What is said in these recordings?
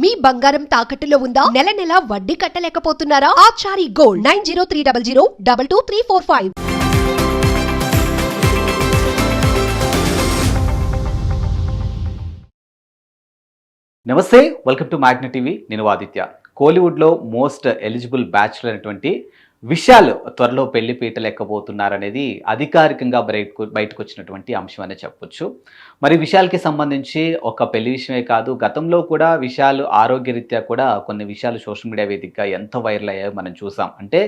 మీ బంగారం తాకట్టులో ఉందా? నెల నెల వడ్డీ కట్టలేకపోతున్నారా? Achari gold nine zero three double zero double two three four five. నమస్తే వెల్కమ్ టు మ్యాగ్నెట్ టీవీ. నేను ఆదిత్య. కోలీవుడ్లో మోస్ట్ ఎలిజిబుల్ బ్యాచులర్ అనేటువంటి విశాల్ త్వరలో పెళ్ళి పీటలు ఎక్కబోతున్నారనేది అధికారికంగా బయటకు బయటకు వచ్చినటువంటి అంశం అనే చెప్పొచ్చు. మరి విషయాలకి సంబంధించి ఒక పెళ్ళి విషయమే కాదు గతంలో కూడా విషయాలు ఆరోగ్యరీత్యా కూడా కొన్ని విషయాలు సోషల్ మీడియా వేదికగా ఎంత వైరల్ అయ్యాయో మనం చూసాం. అంటే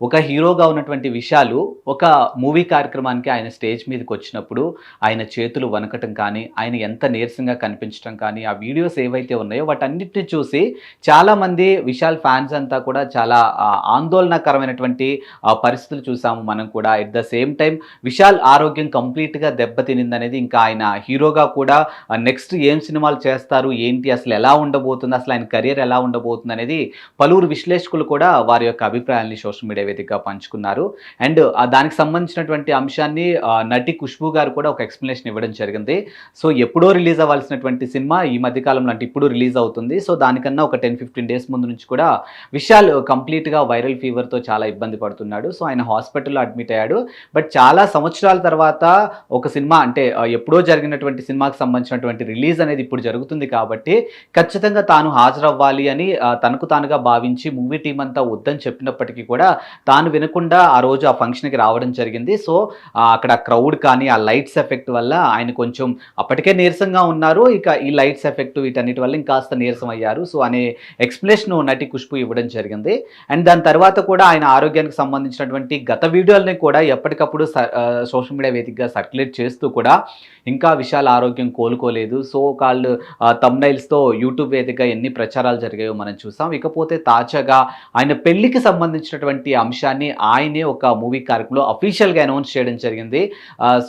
ఒక హీరోగా ఉన్నటువంటి విషయాలు ఒక మూవీ కార్యక్రమానికి ఆయన స్టేజ్ మీదకి వచ్చినప్పుడు ఆయన చేతులు వనకటం కానీ ఆయన ఎంత నీరసంగా కనిపించడం కానీ ఆ వీడియోస్ ఏవైతే ఉన్నాయో వాటన్నిటిని చూసి చాలామంది విశాల్ ఫ్యాన్స్ అంతా కూడా చాలా ఆందోళనకరమైనటువంటి పరిస్థితులు చూసాము మనం కూడా. At the same time Vishal ఆరోగ్యం కంప్లీట్గా దెబ్బతినింది అనేది ఇంకా ఆయన హీరో హీరోగా కూడా నెక్స్ట్ ఏం సినిమాలు చేస్తారు ఏంటి అసలు ఎలా ఉండబోతుంది అసలు ఆయన కెరియర్ ఎలా ఉండబోతుంది అనేది పలువురు విశ్లేషకులు కూడా వారి యొక్క అభిప్రాయాన్ని సోషల్ మీడియా వేదికగా పంచుకున్నారు. అండ్ దానికి సంబంధించినటువంటి అంశాన్ని నటి ఖుష్బు గారు కూడా ఒక ఎక్స్ప్లెనేషన్ ఇవ్వడం జరిగింది. సో ఎప్పుడో రిలీజ్ అవ్వాల్సినటువంటి సినిమా ఈ మధ్య కాలంలో అంటే ఇప్పుడు రిలీజ్ అవుతుంది. సో దానికన్నా ఒక టెన్ ఫిఫ్టీన్ డేస్ ముందు నుంచి కూడా విశాల్ కంప్లీట్గా వైరల్ ఫీవర్తో చాలా ఇబ్బంది పడుతున్నాడు. సో ఆయన హాస్పిటల్లో అడ్మిట్ అయ్యాడు. బట్ చాలా సంవత్సరాల తర్వాత ఒక సినిమా అంటే ఎప్పుడో జరిగినటువంటి సినిమాకి సంబంధించినటువంటి రిలీజ్ అనేది ఇప్పుడు జరుగుతుంది కాబట్టి ఖచ్చితంగా తాను హాజరవ్వాలి అని తనకు తానుగా భావించి మూవీ టీం అంతా వద్దని చెప్పినప్పటికీ కూడా తాను వినకుండా ఆ రోజు ఆ ఫంక్షన్కి రావడం జరిగింది. సో అక్కడ క్రౌడ్ కానీ ఆ లైట్స్ ఎఫెక్ట్ వల్ల ఆయన కొంచెం అప్పటికే నీరసంగా ఉన్నారు. ఇక ఈ లైట్స్ ఎఫెక్ట్ వీటన్నిటి వల్ల ఇంకాస్త నీరసం అయ్యారు. సో అనే ఎక్స్ప్లెనేషన్ నటి ఖుష్బు ఇవ్వడం జరిగింది. అండ్ దాని తర్వాత కూడా ఆయన ఆరోగ్యానికి సంబంధించినటువంటి గత వీడియోలని కూడా ఎప్పటికప్పుడు సోషల్ మీడియా వేదికగా సర్క్యులేట్ చేస్తూ కూడా ఇంకా విశాల ఆరోగ్యం కోలుకోలేదు. సో కాళ్ళు తమ్నైల్స్తో యూట్యూబ్ వేదికగా ఎన్ని ప్రచారాలు జరిగాయో మనం చూసాం. ఇకపోతే తాజాగా ఆయన పెళ్ళికి సంబంధించినటువంటి అంశాన్ని ఆయనే ఒక మూవీ కార్యక్రమంలో అఫీషియల్గా అనౌన్స్ చేయడం జరిగింది.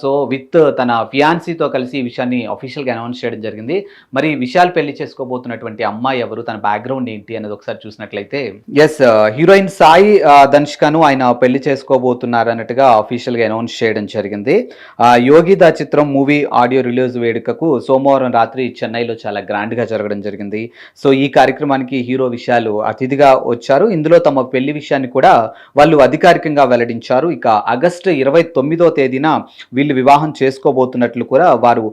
సో విత్ తన ఫియాన్సీతో కలిసి ఈ విషయాన్ని అఫీషియల్గా అనౌన్స్ చేయడం జరిగింది. మరి విశాల్ పెళ్ళి చేసుకోబోతున్నటువంటి అమ్మాయి ఎవరు? తన బ్యాక్గ్రౌండ్ ఏంటి అనేది ఒకసారి చూసినట్లయితే ఎస్ హీరోయిన్ సాయి ఆ, ధనుష్కను ఆయన పెళ్ళి చేసుకోబోతున్నారు అన్నట్టుగా అఫీషియల్గా అనౌన్స్ చేయడం జరిగింది. యోగిదా యోగిద చిత్రం మూవీ ఆడియో రిలీజ్ వేడుకకు సోమవారం రాత్రి చెన్నైలో చాలా గ్రాండ్గా జరగడం జరిగింది. సో ఈ కార్యక్రమానికి హీరో విషయాలు అతిథిగా వచ్చారు. ఇందులో తమ పెళ్ళి విషయాన్ని కూడా వాళ్ళు అధికారికంగా వెల్లడించారు. ఇక ఆగస్టు ఇరవై తొమ్మిదో తేదీన వీళ్ళు వివాహం చేసుకోబోతున్నట్లు కూడా వారు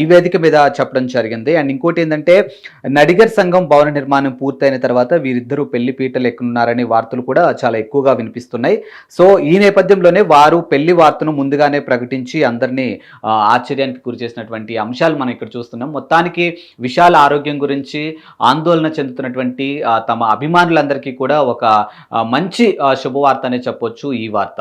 ఈ వేదిక మీద చెప్పడం జరిగింది. అండ్ ఇంకోటి ఏంటంటే నడిగర్ సంఘం భవన నిర్మాణం పూర్తయిన తర్వాత వీరిద్దరూ పెళ్ళి పీటలు ఎక్కున్నారనే వార్తలు కూడా చాలా ఎక్కువగా వినిపిస్తున్నాయి. సో ఈ నేపథ్యంలోనే వారు పెళ్ళి వార్తను ముందుగానే ప్రకటించి అందరినీ ఆశ్చర్యానికి గురి చేసినటువంటి అంశాలు మనం ఇక్కడ చూస్తున్నాం. మొత్తానికి విశాల ఆరోగ్యం గురించి ఆందోళన చెందుతున్నటువంటి తమ అభిమానులందరికీ కూడా ఒక మంచి శుభవార్త అనే చెప్పొచ్చు ఈ వార్త.